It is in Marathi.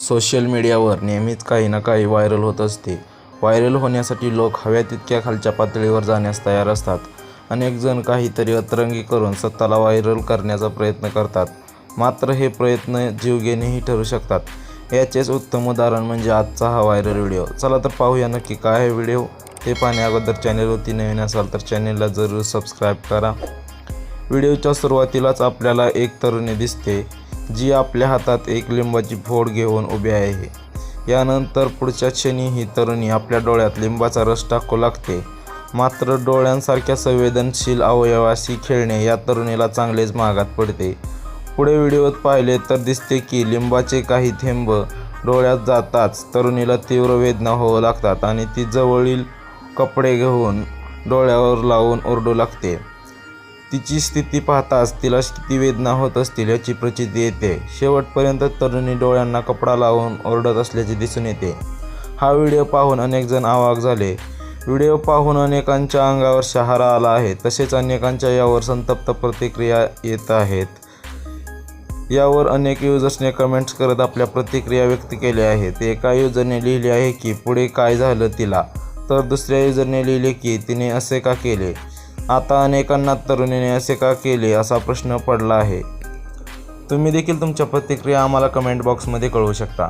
सोशल मीडियावर नेहमीच काही ना काही व्हायरल होत असते. व्हायरल होण्यासाठी लोक हव्या तितक्या खालच्या पातळीवर जाण्यास तयार असतात. अनेक जण काहीतरी अतरंगी करून स्वतःला व्हायरल करण्याचा प्रयत्न करतात. मात्र हे प्रयत्न जीवघेणेही ठरू शकतात. याचेच उत्तम उदाहरण म्हणजे आजचा हा व्हायरल व्हिडिओ. चला तर पाहूया नक्की काय आहे व्हिडिओ. ते पाहण्याअगोदर चॅनेलवरती नवीन असाल तर चॅनेलला जरूर सबस्क्राईब करा. व्हिडिओच्या सुरुवातीलाच आपल्याला एक तरुणी दिसते. जी आपल्या हातात एक लिंबाची फोड घेऊन उभी आहे. यानंतर पुढच्या क्षणी ही तरुणी आपल्या डोळ्यात लिंबाचा रस टाकू लागते. मात्र डोळ्यांसारख्या संवेदनशील अवयवाशी खेळणे या तरुणीला चांगलेच महागात पडते. पुढे व्हिडिओत पाहिले तर दिसते की लिंबाचे काही थेंब डोळ्यात जाताच तरुणीला तीव्र वेदना होऊ लागतात आणि ती जवळील कपडे घेऊन डोळ्यावर लावून ओरडू लागते. तिची स्थिती पाहताच तिला किती वेदना होत असतील याची प्रचिती येते. शेवटपर्यंत तरुणी डोळ्यांना कपडा लावून ओरडत असल्याचे दिसून येते. हा व्हिडिओ पाहून अनेक जण आवाक झाले. व्हिडिओ पाहून अनेकांच्या अंगावर शहारा आला आहे. तसेच अनेकांच्या यावर संतप्त प्रतिक्रिया येत आहेत. यावर अनेक युजर्सने कमेंट्स करत आपल्या प्रतिक्रिया व्यक्त केल्या आहेत. एका युजरने लिहिले आहे की पुढे काय झालं तिला? तर दुसऱ्या युजरने लिहिले की तिने असे का केले? आता अनेकांना तरुणीने असे का केले असा प्रश्न पडला आहे. तुम्ही देखील तुमच्या प्रतिक्रिया आम्हाला कमेंट बॉक्समध्ये कळवू शकता.